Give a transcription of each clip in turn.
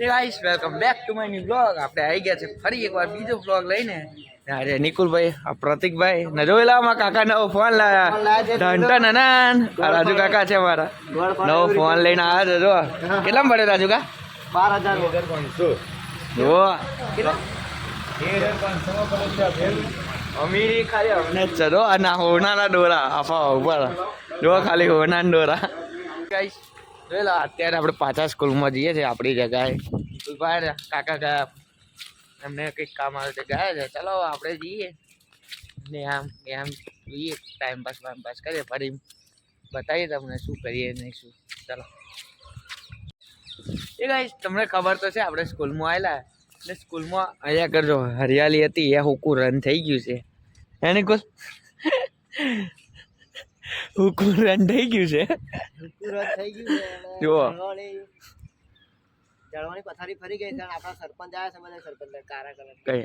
Guys welcome back to my new blog આપણે આવી ગયા છે ફરી એકવાર બીજો બ્લોગ લઈને. અરે નિકુલભાઈ આ પ્રતિકભાઈ ને જોયેલા અમારા કાકા નવો ફોન લાયા. ઢંટન અનાન રાજુ કાકા છે મારા. નવો ફોન લઈને આવ્યા છે જો કેટલા પડે રાજુ કા? બાર હજાર જો અમીરી ખાલી અમને જ અને હોનાના દોરા આફા ઉપર. જો ખાલી હોના ડોરા. ગાઈસ જોઈ અત્યારે આપણે પાછા સ્કૂલમાં જઈએ છીએ, આપણી જગાએ બહાર કાકા ગયા એમને કંઈક કામ આવે છે, ગયા છે. ચલો, આપણે જઈએ. ને આમ ને આમ જોઈએ. ટાઈમ પાસ વાઈમ પાસ કરીએ. ફરી બતાવીએ તમને શું કરીએ નહીં શું. ચલો. એ ગાઈસ તમને ખબર તો છે, આપણે સ્કૂલમાં આવેલા. એટલે સ્કૂલમાં અહીંયા કરજો હરિયાળી હતી એ હુકું રન થઈ ગયું છે. એને કુલ હુકું રન થઈ ગયું છે. પૂરત થઈ ગયું છે ચણવાની પથારી ફરી ગઈ છે આપણા સરપંચ આવ્યા છે બધા સરપંચ કારા કલર કઈ?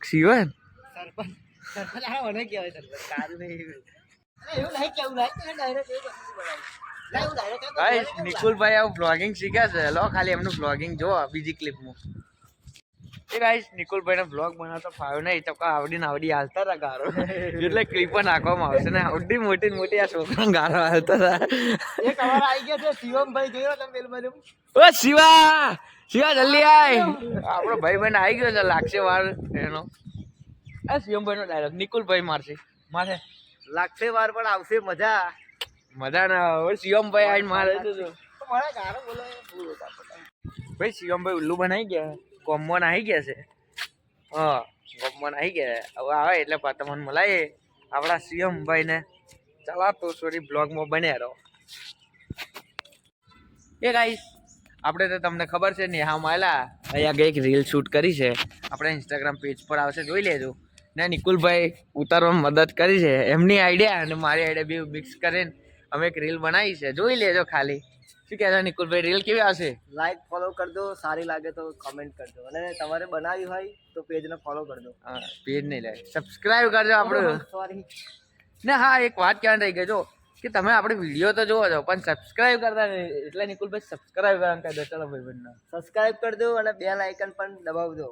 શિવન? સરપંચ સરપંચ આ મને કહેવાય સરપંચ કારું નહીં એવું. નહીં કેવું નહીં ડાયરેક્ટ. નિકુલભાઈ આવું બ્લોગિંગ શીખ્યા છે. લો ખાલી એમનું બ્લોગિંગ જો બીજી ક્લિપમાં એ ગાઈસ નિકુલભાઈને બ્લોગ બનાવતો ફાવ્યો નહીં તો આવડી ને આવડી હાલતા હતા ગારો. એટલે ક્લિપ નાખવામાં આવશે ને. આવડી મોટી મોટી આ છોકરા ગારો હાલતા હતા એક અમારા આવી ગયા છે શિવમભાઈ જોયો તમે પેલું બધું ઓ શિવા! શિવા જલ્દી આય. આપણો ભાઈ બહેન આવી ગયો છે લાગશે વાર એનો. આ શિવમભાઈ નો ડાયલોગ નિકુલભાઈ મારશે. મારે. લાગશે વાર પણ આવશે મજા. મજા ના આવે. શિવમભાઈ આવીને મારે. છે. ભાઈ શિવમભાઈ ઉલ્લુ બનાવી ગયા. કોમમાં આવી ગયા છે. હા કોમમાં આવી ગયા હવે આવે એટલે તમને મલાઈએ આપણા ભાઈ ને ચલાતો સોરી બ્લોગમાં બન્યા રહો. એ ગાઈસ આપણે તો તમને ખબર છે નેહા માયલા અહીંયા કંઈક એક રીલ શૂટ કરી છે. આપણે ઇન્સ્ટાગ્રામ પેજ પર આવશે જોઈ લેજો. ને નિકુલભાઈ ઉતારવામાં મદદ કરી છે. એમની આઈડિયા અને મારી આઈડિયા બે મિક્સ કરીને અમે એક રીલ બનાવી છે. જોઈ લેજો ખાલી. શું કહેતા નિકુલભાઈ? રીલ કેવી આવશે? લાઈક ફોલો કરજો. સારી લાગે તો કમેન્ટ કરજો. અને તમારે બનાવી હોય તો પેજને ફોલો કરજો. હા પેજ નહીં લે. સબસ્ક્રાઇબ કરજો આપણું. સોરી ને હા એક વાત ક્યાં રહી ગઈ. જો કે તમે આપણે વીડિયો તો જોવો છો પણ સબસ્ક્રાઇબ કરતા નહીં. એટલે નિકુલભાઈ સબસ્ક્રાઇબ કરવાનું કહી દો. ચલો ભાઈ બંને સબસ્ક્રાઇબ કરજો અને બેલ આઇકન પણ દબાવ દો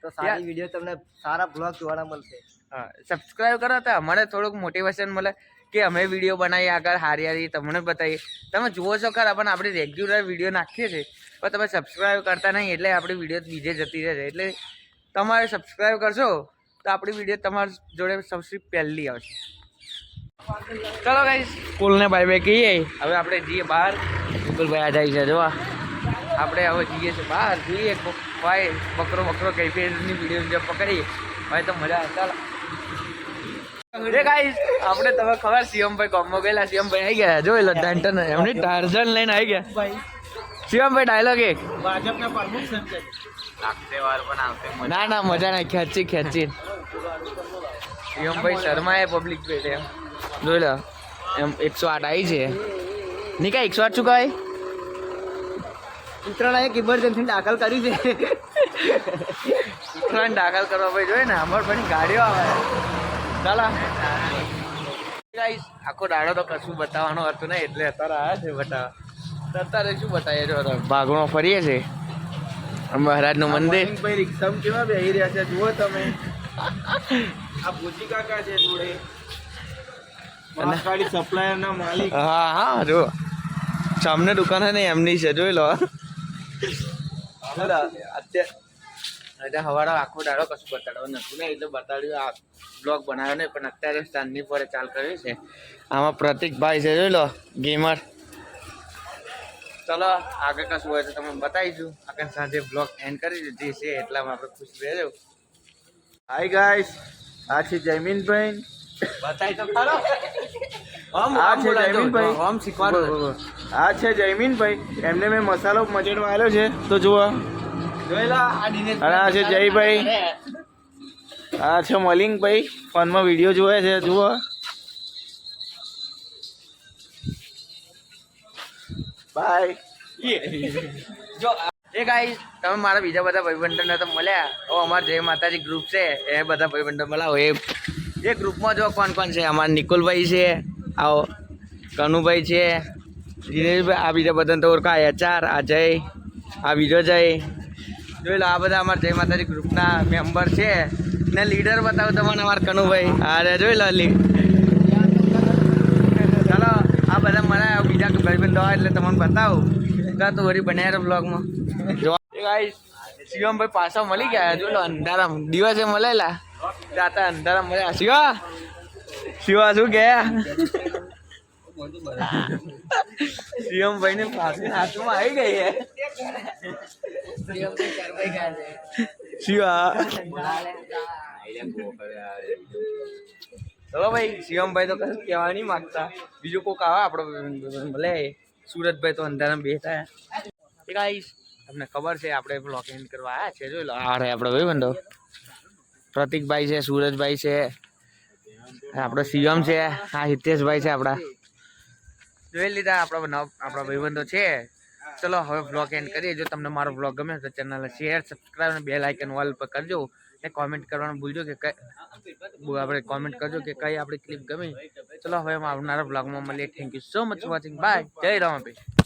તો સારી વીડિયો તમને સારા બ્લોગ જોવાના મળશે. હા સબસ્ક્રાઇબ કરો તો અમારે થોડુંક મોટિવેશન મળે. કે અમે વીડિયો બનાવીએ, આગળ હારી હારી તમને બતાવીએ. તમે જુઓ છો ખરા, પણ આપણે રેગ્યુલર વીડિયો નાખીએ છીએ. પણ તમે સબસ્ક્રાઈબ કરતા નહીં, એટલે આપણી વીડિયો બીજે જતી રહે છે. એટલે તમારે સબસ્ક્રાઈબ કરશો, તો આપણી વીડિયો તમારી જોડે સૌથી પહેલી આવશે. ચલો ગાઈસ સ્કૂલને બાય બાય કહીએ. હવે આપણે જઈએ બહાર. વિપુલભાઈ આ જાય છે જોવા આપણે હવે જઈએ છીએ બહાર. જોઈએ ભાઈ બકરો બકરો કઈ પેજની વીડિયો પકડીએ. ભાઈ તો મજા ચાલો. આપણે તમે ખબર શિવમભાઈ કોમ ગયેલા શિવમભાઈ આવી ગયા? જોઈ લો ડાન્ટન એમની ટાર્ઝન લઈને આવી ગયા. શિવમભાઈ ડાયલોગ એક. ભાજપના પ્રમુખ સંજય ના ના મજા ના ખેંચી ખેંચી. શિવમભાઈ શર્મા એ પબ્લિક પેટે એમ જોઈ લો એમ એકસો આઠ આવી છે. નિકા એકસો આઠ શું કહે ઉત્તરાયણ એક ઇમરજન્સી દાખલ કરી છે. ઉત્તરાયણ દાખલ કરવા ભાઈ જોઈએ ને અમાર પણ ગાડીઓ આવે. ચાલો. ગાઈસ આખો દાડો તો કશું બતાવવાનો હતું નહીં એટલે અત્યારે આવ્યા છે બતાવવા. અત્યારે શું બતાવીએ જો ભાગમાં ફરીએ છે મહારાજનું મંદિર. ભાઈ રિક્ષામ કેવા બેહી રહ્યા છે જુઓ તમે. આ ભૂજી કાકા છે જોડે. મહાકાળી સપ્લાયર ના માલિક. હા હા જો સામને દુકાન હે ને એમની છે જોઈ લો. અત્યારે હવારો આખો દાડો કશું બતાડવા નથી ને એટલે બતાડ્યું આ બ્લોગ બનાવ્યો નહીં પણ અત્યારે સાંજની પર ચાલ કર્યું છે. આમાં પ્રતિકભાઈ છે જોઈ લો ગેમર ચલો આગળ કશું હોય તો તમે બતાવીશું. આગળ સાંજે બ્લોગ એન્ડ કરી દીધી છે એટલામાં આપણે ખુશ રહેજો. હાય ગાઈસ આ છે જયમીનભાઈ. બતાવી તો ખરો. આ છે. જયમીનભાઈ. આમ આ છે જયમીનભાઈ. એમને મેં મસાલો મજેડવા આવ્યો છે. તો જુઓ. અને આ છે જયભાઈ. આ છે મલિંગભાઈ ફોનમાં વીડિયો જોવે છે, જુઓ. બાય એ ગાઈસ તમે મારા બીજા બધા ભાઈબંધોને તો મળ્યા. ઓ, અમાર જય માતાજી ગ્રુપ છે. એ બધા ભાઈબંધો મળાવો એ એ ગ્રુપમાં જો કોણ કોણ છે. અમારા નિકુલભાઈ છે, આવો. કનુભાઈ છે, દિનેશભાઈ, આ બીજા બધાને તો ઓળખાય. અચાર જય, આ બીજો જય. જોઈ લો, આ બધા અમારા જય માતાજી ગ્રુપના મેમ્બર છે. ને લીડર બતાવો તમને અમારા કનુભાઈ. અરે, જોઈ લો, લી. ચાલો, આ બધા મારા બીજા ભાઈબંધો આવે એટલે તમને બતાવું. કા તો વળી બનાવ્યા બ્લોગમાં શિવમભાઈ પાછા મળી ગયા. જોઈ લો, અંધારામ. દિવસે મળેલા. રાતા અંધારામ મળ્યા. શિવા શિવા શું ગયા શિવમભાઈ ને પાસે હાથમાં આવી ગઈ હે. શિવા ચલો ભાઈ, શિવમભાઈ તો કશું કહેવા નહીં માંગતા. બીજું કોક આવે આપણો, ભલે, સુરતભાઈ તો અંધારામાં બેઠા એ ગાઈસ તમને ખબર છે, આપણે બ્લોક એન્ડ કરવા આવ્યા છે, જોઈ લો, આ રે આપણો ભાઈ બંધો. પ્રતિકભાઈ છે, સુરજભાઈ છે, આપણો શિવમ છે, આ હિતેશભાઈ છે આપણા. જોઈ લીધા, આપણા નવ આપણા ભાઈબંધો છે. ચલો, હવે બ્લોગ એન્ડ કરીએ. જો તમને મારો બ્લોગ ગમે તો ચેનલ શેર સબસ્ક્રાઈબ અને બેલ આઇકન વોલ પર કરજો. ને કોમેન્ટ કરવાનું ભૂલજો કે કઈ આપણે કોમેન્ટ કરજો કે કઈ આપણી ક્લિપ ગમી. ચલો, હવે આવનારા બ્લોગમાં મળીએ. Thank you so much watching bye જય રામાભાઈ